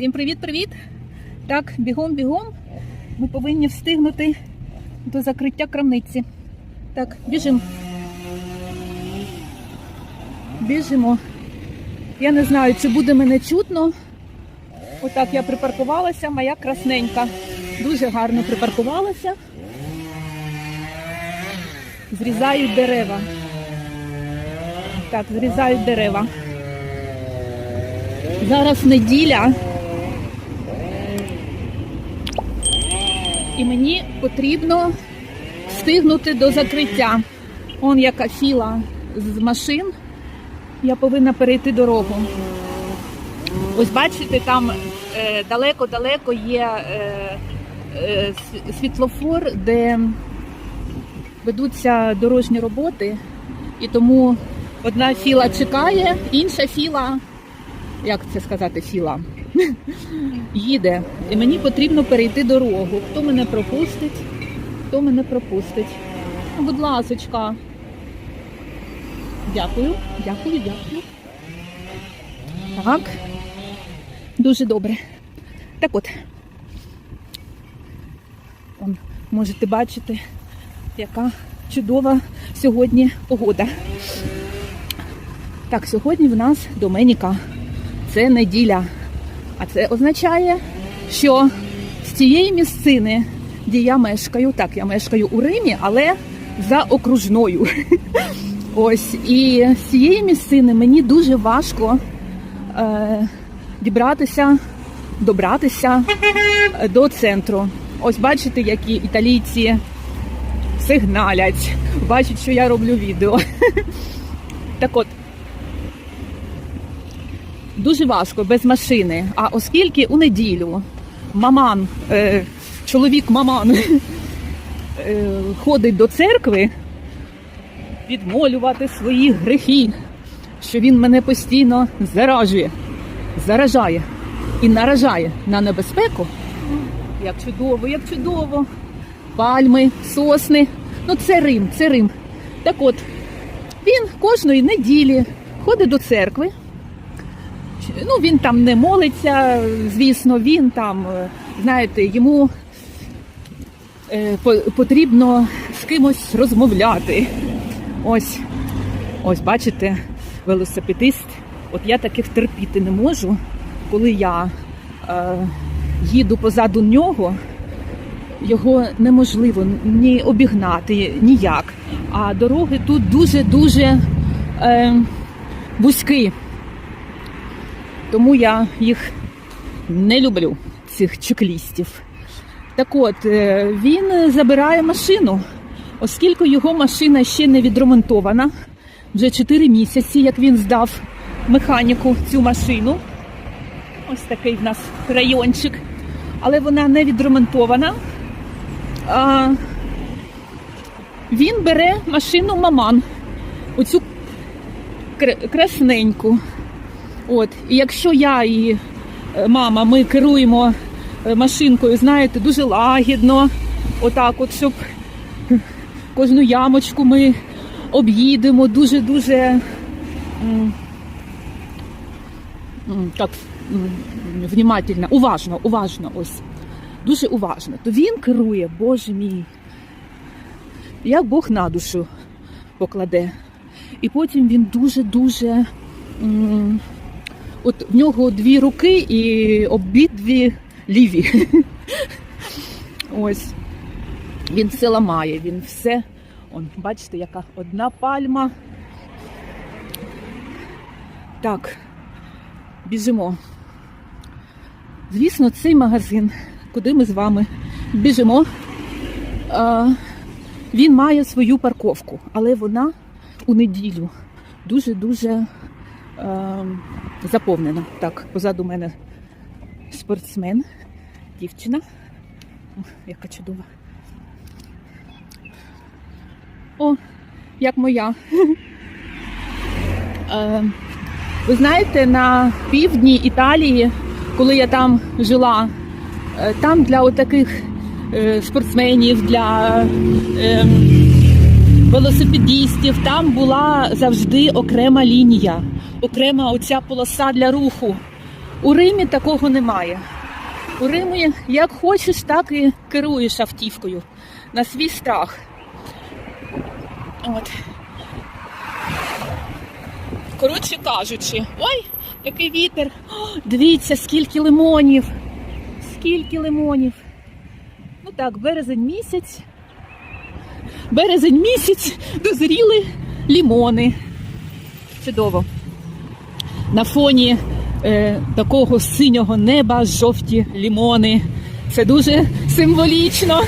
Всім привіт-привіт! Так, бігом, бігом. Ми повинні встигнути до закриття крамниці. Так, біжимо. Біжимо. Я не знаю, чи буде мене чутно. Отак я припаркувалася, моя красненька. Дуже гарно припаркувалася. Зрізають дерева. Так, зрізають дерева. Зараз неділя. І мені потрібно встигнути до закриття. Он яка філа з машин. Я повинна перейти дорогу. Ось бачите, там далеко-далеко є е, е, світлофор, де ведуться дорожні роботи, і тому одна філа чекає, інша філа, як це сказати, філа, їде. І мені потрібно перейти дорогу. Хто мене пропустить? Хто мене пропустить? Ну, Будь ласочка. Дякую, дякую, дякую. Так. Дуже добре. Так от. Он, можете бачити, яка чудова сьогодні погода. Так, сьогодні в нас Доменіка. Це неділя. А це означає, що з цієї місцини, де я мешкаю, так, я мешкаю у Римі, але за окружною. Ось, і з цієї місцини мені дуже важко е, дібратися, добратися е, до центру. Ось бачите, які італійці сигналять, бачать, що я роблю відео. Так от, дуже важко без машини. А оскільки у неділю маман, е, чоловік маман е, ходить до церкви відмолювати свої грехи, що він мене постійно заражує, заражає і наражає на небезпеку. Як чудово, як чудово. Пальми, сосни. Ну, це Рим, це Рим. Так от, він кожної неділі ходить до церкви. Ну, він там не молиться, звісно, він там, е, знаєте, йому е, потрібно з кимось розмовляти. Ось, ось, бачите, велосипедист. От я таких терпіти не можу, коли я е, їду позаду нього, його неможливо ні обігнати ніяк. А дороги тут дуже-дуже е, вузькі. Тому я їх не люблю, цих чеклістів. Так от, е, він забирає машину, оскільки його машина ще не відремонтована. Вже 4 місяці, як він здав механіку цю машину. Ось такий в нас райончик. Але вона не відремонтована. А, він бере машину маман. Оцю кр- красненьку. От, і якщо я і е, мама, ми керуємо е, машинкою, знаєте, дуже лагідно, отак, от, щоб кожну ямочку ми об'їдемо дуже-дуже так внимательно, уважно, уважно, ось. Дуже уважно. То він керує, Боже мій, як Бог на душу покладе. І потім він дуже-дуже. От в нього дві руки і обидві ліві. Ось. Він все ламає, він все. Он, бачите, яка одна пальма. Так, біжимо. Звісно, цей магазин, куди ми з вами біжимо, він має свою парковку, але вона у неділю дуже-дуже е, заповнена. Так, позаду мене спортсмен, дівчина. О, яка чудова. О, як моя. Е, ви знаєте, на півдні Італії, коли я там жила, е, там для отаких е, спортсменів, для велосипедістів, там була завжди окрема лінія, окрема оця полоса для руху. У Римі такого немає. У Римі як хочеш, так і керуєш автівкою на свій страх. От. Коротше кажучи, ой, який вітер. О, дивіться, скільки лимонів. Скільки лимонів. Ну так, березень місяць. Березень місяць дозріли лімони. Чудово. На фоні е, такого синього неба жовті лімони. Це дуже символічно.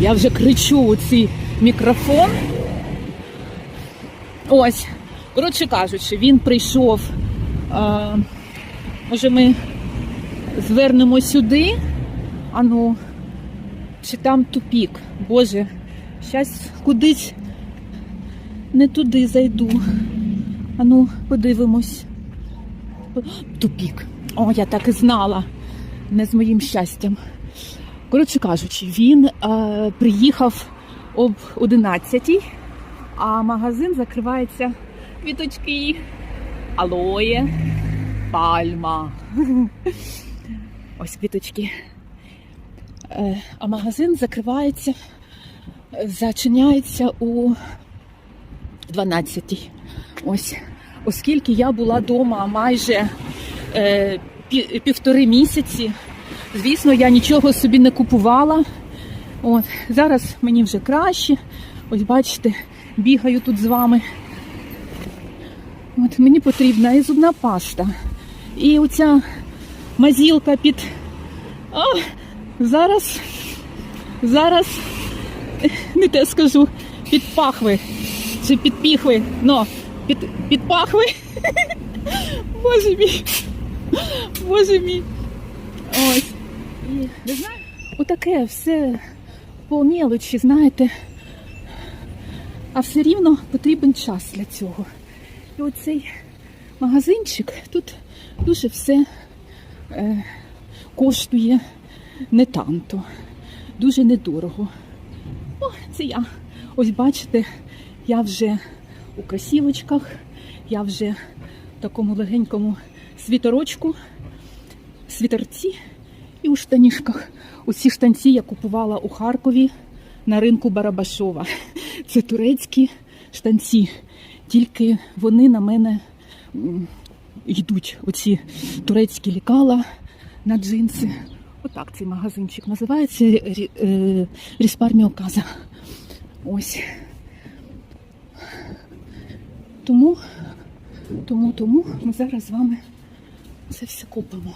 Я вже кричу у цей мікрофон. Ось, коротше кажучи, він прийшов. А, може, ми звернемо сюди. Ану, чи там тупік? Боже, щас кудись не туди зайду. Ану, подивимось. Тупік. О, я так і знала. Не з моїм щастям. Коротше кажучи, він е, приїхав об 11 а магазин закривається квіточки, алоє, пальма. Ось квіточки. Е, а магазин закривається, зачиняється у 12. Ось, оскільки я була вдома майже е, півтори місяці, звісно, я нічого собі не купувала. От, зараз мені вже краще. Ось бачите, бігаю тут з вами. От, мені потрібна і зубна паста. І оця мазілка під. О, зараз, зараз, не те скажу, під пахви. Чи під піхви. Ну, під, під пахви. Боже мій. Боже мій. Ось. І, не знаю, отаке все по мелочі, знаєте. А все рівно потрібен час для цього. І оцей магазинчик тут дуже все е, коштує не танто, дуже недорого. О, це я. Ось бачите, я вже у красівочках, я вже в такому легенькому світорочку, світерці і у штанішках. Оці штанці я купувала у Харкові на ринку Барабашова. Це турецькі штанці. Тільки вони на мене йдуть. Оці турецькі лікала на джинси. Отак цей магазинчик називається е, Ріспар Міоказа. Ось. Тому, тому, тому ми зараз з вами це все купимо.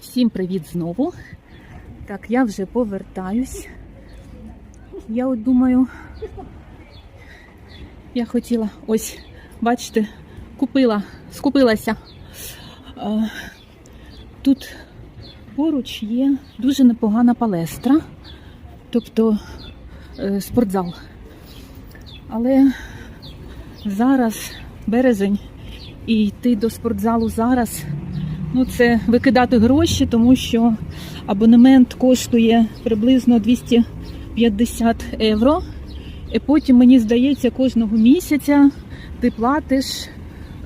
Всім привіт знову. Так, я вже повертаюсь. Я от думаю, я хотіла, ось, бачите, купила, скупилася. Тут поруч є дуже непогана палестра, тобто спортзал. Але зараз березень і йти до спортзалу зараз ну це викидати гроші, тому що абонемент коштує приблизно 250 євро. І потім, мені здається, кожного місяця ти платиш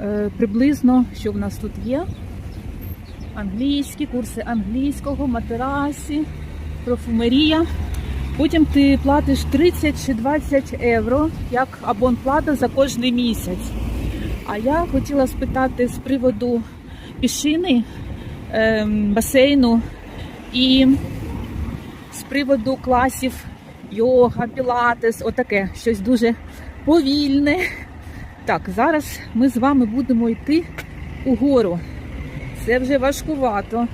е, приблизно, що в нас тут є. Англійські, курси англійського, матерасі, профумерія. Потім ти платиш 30 чи 20 євро як абонплата за кожний місяць. А я хотіла спитати з приводу пішини, ем, басейну і з приводу класів йога, пілатес, отаке, щось дуже повільне. Так, зараз ми з вами будемо йти угору. Це вже важкувато.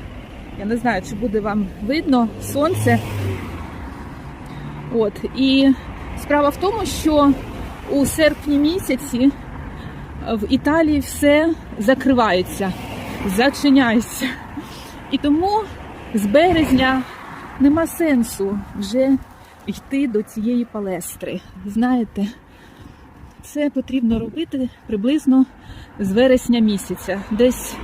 Я не знаю, чи буде вам видно сонце. От, і справа в тому, що у серпні місяці в Італії все закривається, зачиняється. І тому з березня нема сенсу вже йти до цієї палестри. Знаєте, це потрібно робити приблизно з вересня місяця. Десь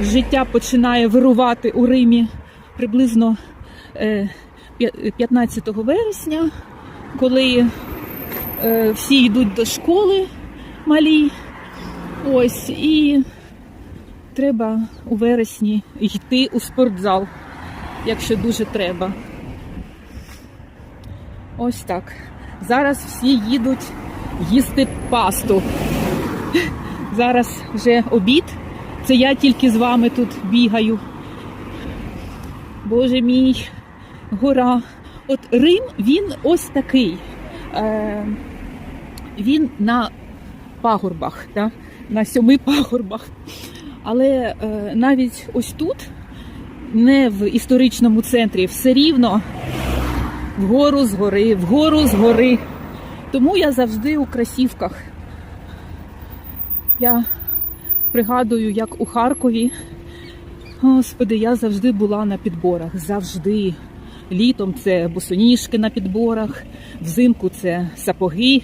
життя починає вирувати у Римі приблизно е, 15 вересня, коли Е, всі йдуть до школи малі. Ось і треба у вересні йти у спортзал, якщо дуже треба. Ось так. Зараз всі їдуть їсти пасту. Зараз вже обід. Це я тільки з вами тут бігаю. Боже мій, гора. От Рим, він ось такий. Е, він на пагорбах, да? на сьоми пагорбах. Але е, навіть ось тут, не в історичному центрі, все рівно вгору з гори, вгору з гори. Тому я завжди у красівках. Я пригадую, як у Харкові. Господи, я завжди була на підборах. Завжди. Літом це босоніжки на підборах, взимку це сапоги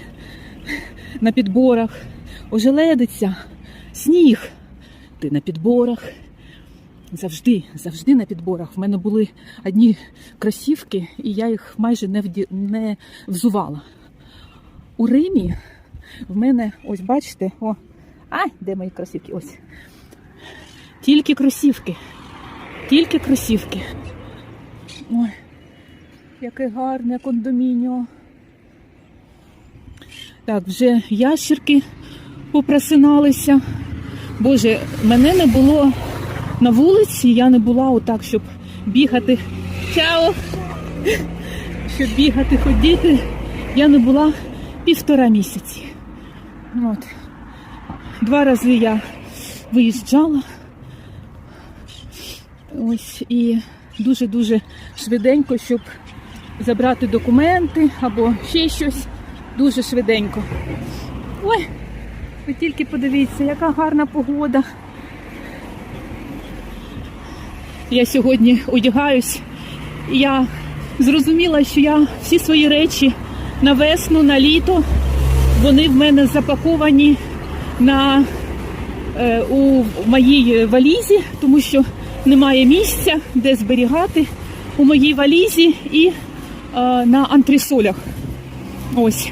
на підборах, ожеледиця, сніг. Ти на підборах. Завжди, завжди на підборах. В мене були одні кросівки, і я їх майже не, вді... не взувала. У Римі в мене, ось бачите, о, а, де мої кросівки? Ось. Тільки кросівки. Тільки кросівки. Ой, яке гарне кондомініо. Так, вже ящерки попросиналися. Боже, мене не було на вулиці, я не була отак, щоб бігати. Чао! Щоб бігати, ходити. Я не була півтора місяці. От. Два рази я виїжджала. Ось і дуже-дуже швиденько, щоб забрати документи або ще щось. Дуже швиденько. Ой, ви тільки подивіться, яка гарна погода. Я сьогодні одягаюсь. Я зрозуміла, що я всі свої речі на весну, на літо, вони в мене запаковані на, е, у моїй валізі, тому що немає місця, де зберігати у моїй валізі і на антресолях. Ось.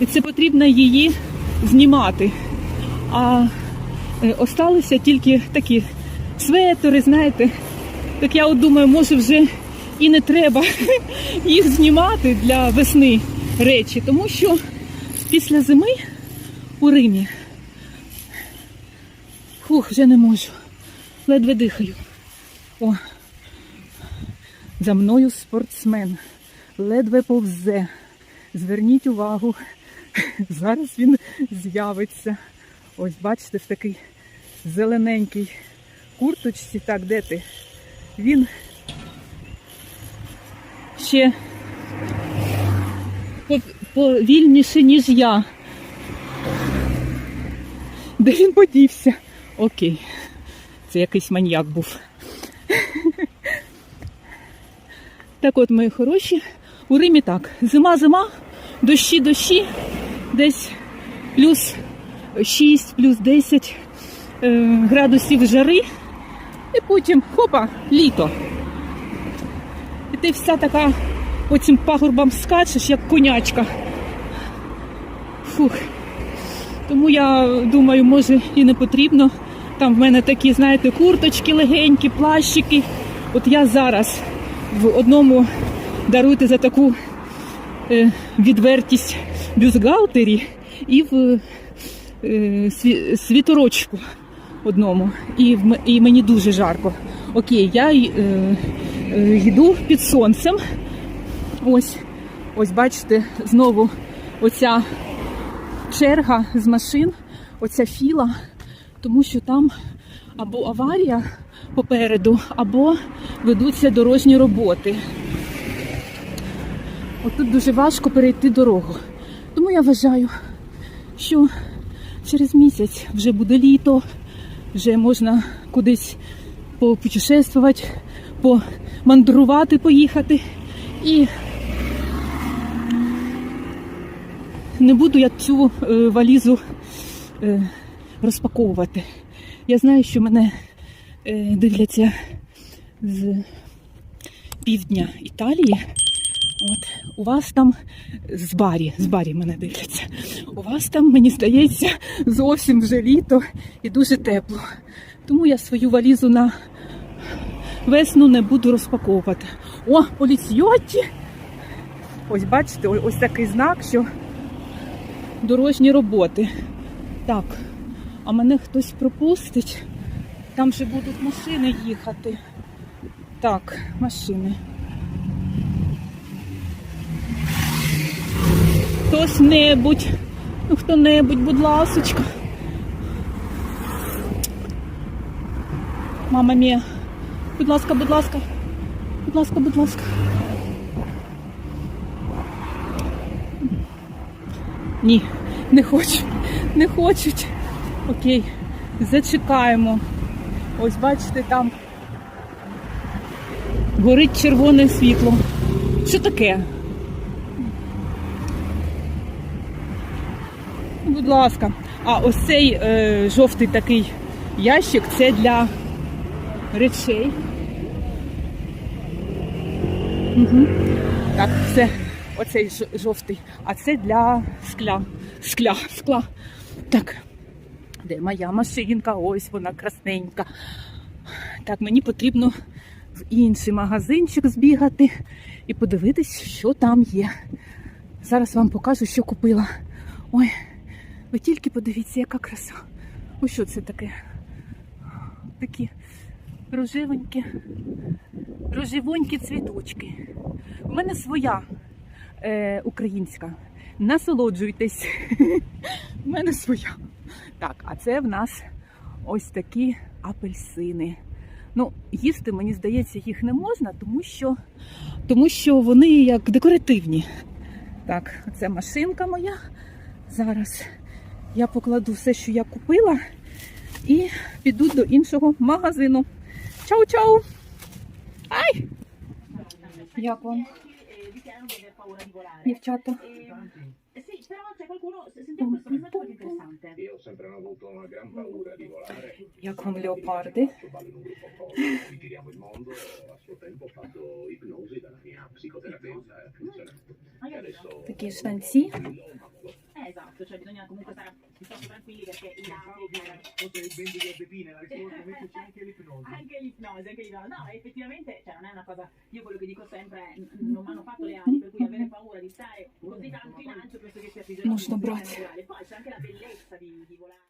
І це потрібно її знімати. А е, осталися тільки такі светери, знаєте. Так я от думаю, може вже і не треба їх знімати для весни речі, тому що після зими у Римі фух, вже не можу. Ледве дихаю. О, за мною спортсмен. Ледве повзе. Зверніть увагу, зараз він з'явиться. Ось, бачите, в такий зелененький курточці. Так, де ти? Він ще по- повільніше, ніж я. Де він подівся? Окей. Це якийсь маньяк був. Так от, мої хороші, у Римі так. Зима-зима, дощі-дощі, десь плюс 6, плюс 10 е, градусів жари. І потім хопа, літо. І ти вся така по цим пагорбам скачеш, як конячка. Фух. Тому я думаю, може і не потрібно. Там в мене такі, знаєте, курточки легенькі, плащики. От я зараз в одному даруйте за таку е, відвертість бюстгальтері і в е, сві- світорочку одному. І, і мені дуже жарко. Окей, я е, йду під сонцем. Ось, ось бачите, знову оця черга з машин, оця філа, тому що там або аварія попереду, або ведуться дорожні роботи. Отут дуже важко перейти дорогу. Тому я вважаю, що через місяць вже буде літо, вже можна кудись попутешествувати, помандрувати, поїхати. І не буду я цю е, валізу е, розпаковувати. Я знаю, що мене е, дивляться з півдня Італії. От, у вас там з барі, з барі мене дивляться. У вас там, мені здається, зовсім вже літо і дуже тепло. Тому я свою валізу на весну не буду розпаковувати. О, поліцйоті! Ось бачите, ось такий знак, що дорожні роботи. Так, а мене хтось пропустить. Там же будуть машини їхати. Так, машини. Хтось небудь. Ну, хто-небудь, будь ласочка. Мама мія. Будь ласка, будь ласка. Будь ласка, будь ласка. Ні, не хочу. Не хочуть. Окей, зачекаємо. Ось бачите, там горить червоне світло. Що таке? Будь ласка. А ось цей е, жовтий такий ящик це для речей. Угу. Так, це оцей жовтий, а це для скля. Скля, скла. Так. Де моя машинка? Ось вона красненька. Так, мені потрібно в інший магазинчик збігати і подивитись, що там є. Зараз вам покажу, що купила. Ой, ви тільки подивіться, яка краса. Ось що це таке? Такі рожевенькі, рожевонькі цвіточки. У мене своя е, українська. Насолоджуйтесь. У мене своя. Так, а це в нас ось такі апельсини. Ну, їсти, мені здається, їх не можна, тому що, тому що вони як декоративні. Так, це машинка моя. Зараз я покладу все, що я купила, і піду до іншого магазину. Чау-чау! Ай! Як вам, дівчата? Eh. Як вам леопарди? E. E Такі штанці. Eh, esatto, cioè bisogna comunque stare piuttosto tranquilli perché i dati... Oltre cioè, il belli a Pepina, la risposta invece c'è anche l'ipnosi. Anche l'ipnosi, anche l'ipnosi. No, mm. effettivamente, cioè non è una cosa... Io quello che dico sempre è non mi hanno fatto le ali, per cui avere paura di stare così tanto in alto penso che sia fisiologico naturale. Poi c'è anche la bellezza di, di volare.